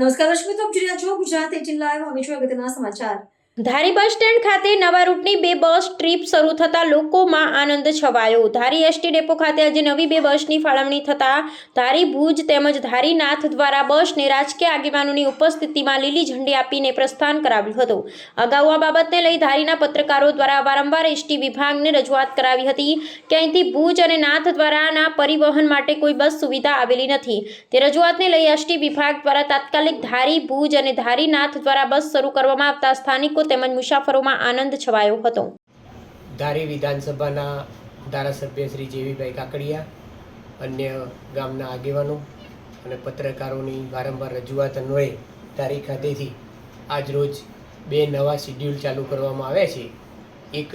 નમસ્કાર દર્શક મિત્રો આપ જોઈ રહ્યા છો ગુજરાત એટીન લાઈવ. હવે જોઈએ અગત્યના સમાચાર. ધારી બસ સ્ટેન્ડ ખાતે નવા રૂટની બે બસ ટ્રીપ શરૂ થતાં લોકોમાં આનંદ છવાયો. ધારી એસટી ડેપો ખાતે આજે નવી બે બસની ફાળવણી થતા ધારી ભુજ તેમજ ધારી નાથ દ્વારા બસને રાજકીય આગેવાનોની ઉપસ્થિતિમાં લીલી ઝંડી આપીને પ્રસ્થાન કરાવ્યું હતું. અગાઉ આ બાબતને લઈ ધારીના પત્રકારો દ્વારા વારંવાર એસટી વિભાગને રજૂઆત કરાવી હતી કે અહીંથી ભુજ અને નાથ દ્વારાના પરિવહન માટે કોઈ બસ સુવિધા આવેલી નથી. તે રજૂઆતને લઈ એસટી વિભાગ દ્વારા તાત્કાલિક ધારી ભુજ અને ધારી નાથ દ્વારા બસ શરૂ કરવામાં આવતા સ્થાનિકો તેમજ મુસાફરોમાં આનંદ છવાયો હતો. ધારી વિધાનસભાના ધારાસભ્ય શ્રી જેવીભાઈ કાકડિયા, અન્ય ગામના આગેવાનો અને પત્રકારોની વારંવાર રજૂઆત અન્વયે ધારી ખાતેથી આજરોજ બે નવા શિડ્યુલ ચાલુ કરવામાં આવ્યા છે. એક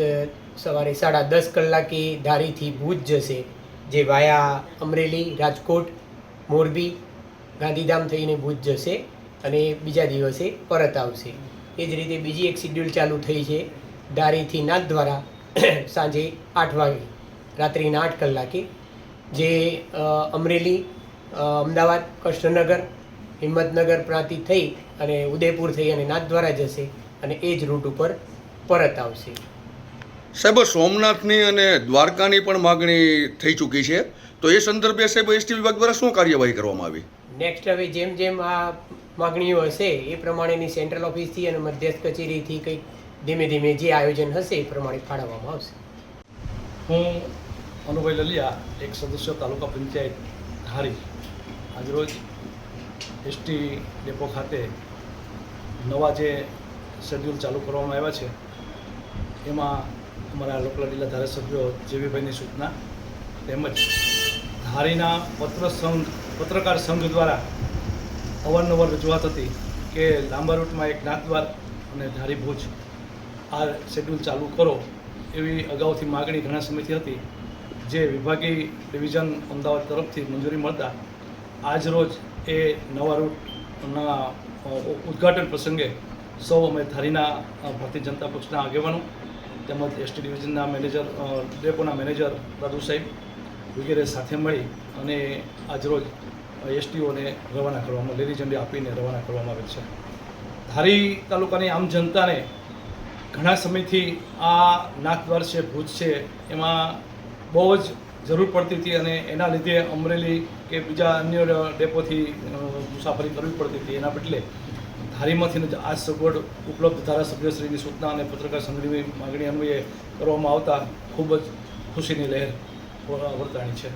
સવારે સાડા દસ કલાકે ધારીથી ભુજ જશે, જે વાયા અમરેલી, રાજકોટ, મોરબી, ગાંધીધામ થઈને ભુજ જશે અને બીજા દિવસે પરત આવશે. એ જ રીતે બીજી એક શિડ્યુલ ચાલુ થઈ છે ધારીથી નાથ દ્વારા સાંજે આઠ વાગે રાત્રિના આઠ કલાકે જે અમરેલી અમદાવાદ કૃષ્ણનગર હિંમતનગર પ્રાંતિ થઈ અને ઉદયપુર થઈ અને નાથ દ્વારા જશે અને એ જ રૂટ ઉપર પરત આવશે. સાહેબ સોમનાથની અને દ્વારકાની પણ માગણી થઈ ચૂકી છે. તો એ સંદર્ભે સાહેબ એસટી વિભાગ દ્વારા શું કાર્યવાહી કરવામાં આવી? નેક્સ્ટ હવે જેમ જેમ આ માગણીઓ હશે, એ પ્રમાણેની સેન્ટ્રલ ઓફિસથી અને મધ્યસ્થ કચેરીથી કંઈક ધીમે ધીમે જે આયોજન હશે, એ પ્રમાણે ફાળવવામાં આવશે. હું અનુભાઈ લલિયા, એક સદસ્ય તાલુકા પંચાયત ધારી. આજરોજ એસટી ડેપો ખાતે નવા જે શેડ્યુલ ચાલુ કરવામાં આવ્યા છે, એમાં અમારા લોકલાડીલા ધારાસભ્યો જેવીભાઈની સૂચના તેમજ ધારીના પત્ર સંઘ, પત્રકાર સંઘ દ્વારા અવારનવાર રજૂઆત હતી કે લાંબા રૂટમાં એક નાથદ્વાર અને ધારી ભુજ આ શેડ્યુલ ચાલુ કરો એવી અગાઉથી માગણી ઘણા સમયથી હતી. જે વિભાગીય ડિવિઝન અમદાવાદ તરફથી મંજૂરી મળતા આજરોજ એ નવા રૂટના ઉદ્ઘાટન પ્રસંગે સૌ અમે ધારીના ભારતીય જનતા પક્ષના આગેવાનો તેમજ એસટી ડિવિઝનના મેનેજર ડેપોના મેનેજર દાદુ સાહેબ વગેરે સાથે મળી અને આજરોજ એસટીઓને રવાના કરવામાં લીલી ઝંડી આપીને રવાના કરવામાં આવેલ છે. ધારી તાલુકાની આમ જનતાને ઘણા સમયથી આ નાથદ્વાર છે, ભુજ છે, એમાં બહુ જ જરૂર પડતી હતી અને એના લીધે અમરેલી કે બીજા અન્ય ડેપોથી મુસાફરી કરવી પડતી હતી. એના બદલે ધારીમાંથી જ આ સગવડ ઉપલબ્ધ ધારાસભ્યશ્રીની સૂચના અને પત્રકાર સંઘની માગણી અન્વયે કરવામાં આવતા ખૂબ જ ખુશીની લહેર વર્તાણી છે.